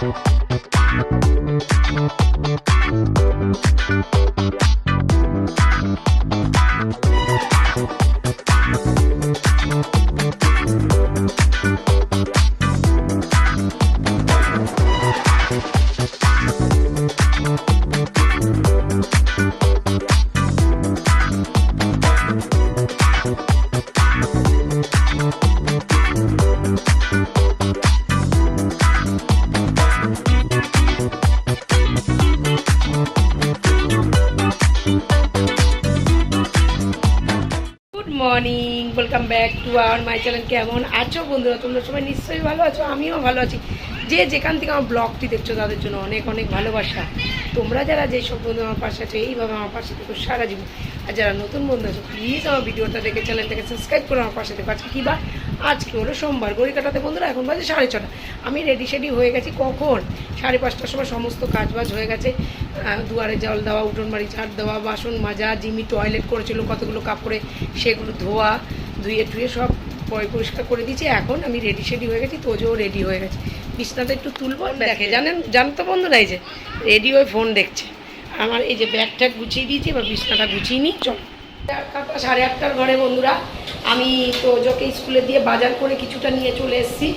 Good morning welcome back to our my channel কেমন আছো বন্ধুরা? তোমরা সবাই নিশ্চয়ই ভালো আছো, আমিও ভালো আছি। যে যেখান থেকে আমার ব্লগটি দেখছ, তাদের জন্য অনেক অনেক ভালোবাসা। তোমরা যারা যেসব বন্ধু আমার পাশে আছো, এইভাবে আমার পাশে থেকে সারা জীবন। আর যারা নতুন বন্ধু আছো প্লিজ আমার ভিডিওটা দেখে চ্যানেলটাকে সাবস্ক্রাইব করে আমার পাশে দেখো আজকে কী বার? আজকে হলো সোমবার গড়ি কাটাতে বন্ধুরা এখন বাজে সাড়ে ছটা। আমি রেডি শেডি হয়ে গেছি কখন? সাড়ে পাঁচটার সময় সমস্ত কাজ বাজ হয়ে গেছে। দুয়ারে জল দেওয়া উঠোন বাড়ি ঝাড় দেওয়া বাসন মাজা জিমি টয়লেট করেছিল কতগুলো কাপড়ে সেগুলো ধোয়া ধুয়ে টুয়ে সব পয় পরিষ্কার করে দিয়েছি। এখন আমি রেডি শেডি হয়ে গেছি তোজও রেডি হয়ে গেছে। বিছনাটা একটু তুলবো দেখে জানেন জানেন তো বন্ধুরা এই যে রেডি হয়ে ফোন দেখছে। আমার এই যে ব্যাগ ট্যাগ গুছিয়ে দিয়েছি এবার বিছনাটা গুছিয়ে নিই চল। সাড়ে আটটার ঘরে বন্ধুরা আমি তো ওকে স্কুলে দিয়ে বাজার করে কিছুটা নিয়ে চলে এসেছি।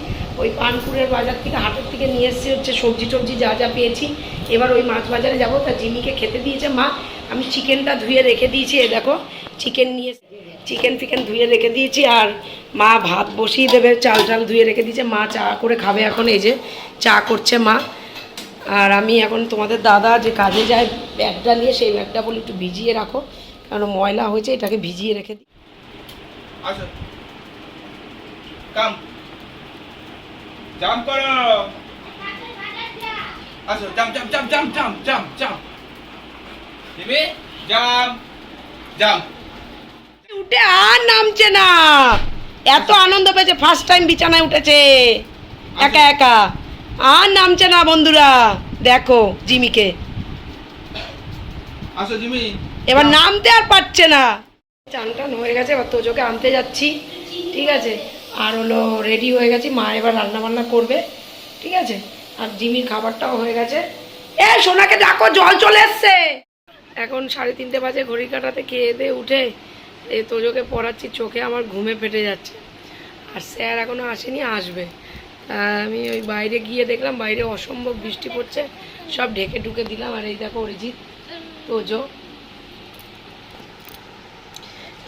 ওই পানপুরের বাজার থেকে, হাটের থেকে নিয়ে এসেছি হচ্ছে সবজি টবজি যা যা পেয়েছি। এবার ওই মাছ বাজারে যাব। তা জিমিকে খেতে দিয়েছে মা। আমি চিকেনটা ধুয়ে রেখে দিয়েছি, এ দেখো। চিকেন নিয়ে চিকেন ফিকেন ধুয়ে রেখে দিয়েছি আর মা ভাত বসিয়ে দেবে, চাল টাল ধুয়ে রেখে দিয়েছে। মা চা করে খাবে এখন, এই যে চা করছে মা। আর আমি এখন তোমাদের দাদা যে কাজে যায় ব্যাগটা নিয়ে, সেই ব্যাগটা বলে একটু ভিজিয়ে রাখো। কারণ ময়লা হয়েছে, এটাকে ভিজিয়ে রেখে দিই আসো। কাম করো। আসো দিবি উঠে আর নামছে না। এত আনন্দ পেয়েছে ফার্স্ট টাইম বিছানায় উঠেছে। একা একা। আর নামছে না বন্ধুরা। দেখো জিমিকে। আসো জিমি। এবার নামতে আর পারছে না। চান টান হয়ে গেছে এবার তোজোকে আনতে যাচ্ছি, ঠিক আছে? আর হলো রেডি হয়ে গেছি, মা এবার রান্না বান্না করবে, ঠিক আছে? আর জিমির খাবারটাও হয়ে গেছে। এ, সোনাকে ডাকো, জল চলে এসছে! এখন সাড়ে তিনটে বাজে, ঘড়ি কাটাতে খেয়ে দিয়ে উঠে, এ, তোজোকে পড়াচ্ছি, চোখে আমার ঘুমে ফেটে যাচ্ছে। আর স্যার এখনও আসেনি, আসবে। আমি ওই বাইরে গিয়ে দেখলাম, বাইরে অসম্ভব বৃষ্টি পড়ছে, সব ঢেকে ঢুকে দিলাম, আর এই দেখো অরিজিৎ, তোজো।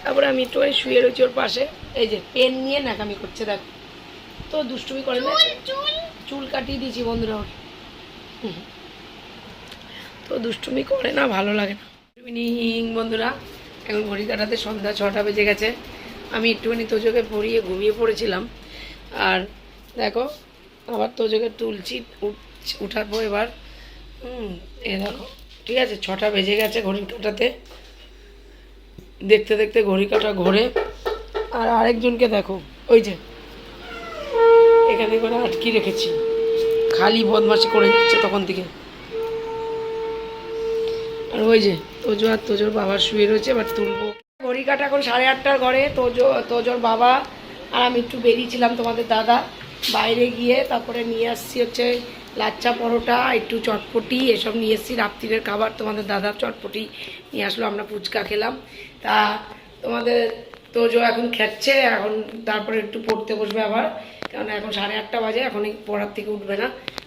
তারপরে আমি একটু শুয়ে রয়েছি ওর পাশে। এই যে পেন নিয়ে নাকামি করছে দেখো। তো দুষ্টুমি করে না? চুল কাটিয়ে দিয়েছি বন্ধুরা ওর। তো দুষ্টুমি করে না ভালো লাগে না। ইভিনিং বন্ধুরা। এখন ঘড়ি কাটাতে সন্ধ্যা ছটা বেজে গেছে। আমি একটুখানি তোজোকে পরিয়ে ঘুমিয়ে পড়েছিলাম। আর দেখো আবার তোজোকে তুলছি উঠ- উঠাবো এবার। হুম এ দেখো ঠিক আছে ছটা বেজে গেছে ঘড়ির কাটাতে। দেখতে দেখতে ঘড়ি কাটা ঘোরে। আর আরেকজনকে দেখো, ওই যে। এখানে করে আটকি রেখেছি। খালি বদমাশি করে যাচ্ছে তখন থেকে। আর ওই যে, তোজো আর তোজোর বাবা শুয়ে রয়েছে, এবার তুলবো। ঘড়ি কাটা এখন সাড়ে আটটার ঘরে, তোজো, তোজোর বাবা। আর আমি একটু বেরিয়েছিলাম তোমাদের দাদা। বাইরে গিয়ে তারপরে নিয়ে আসছি হচ্ছে লাচ্চা পরোটা, একটু চটপটি, এসব নিয়ে এসছি। রাত্রিরের খাবার তোমাদের দাদার চটপটি নিয়ে আসলো, আমরা ফুচকা খেলাম। তা তোমাদের তো জো এখন খেচ্ছে, এখন তারপরে একটু পড়তে বসবে আবার। কারণ এখন সাড়ে আটটা বাজে, এখনই পড়ার থেকে উঠবে না।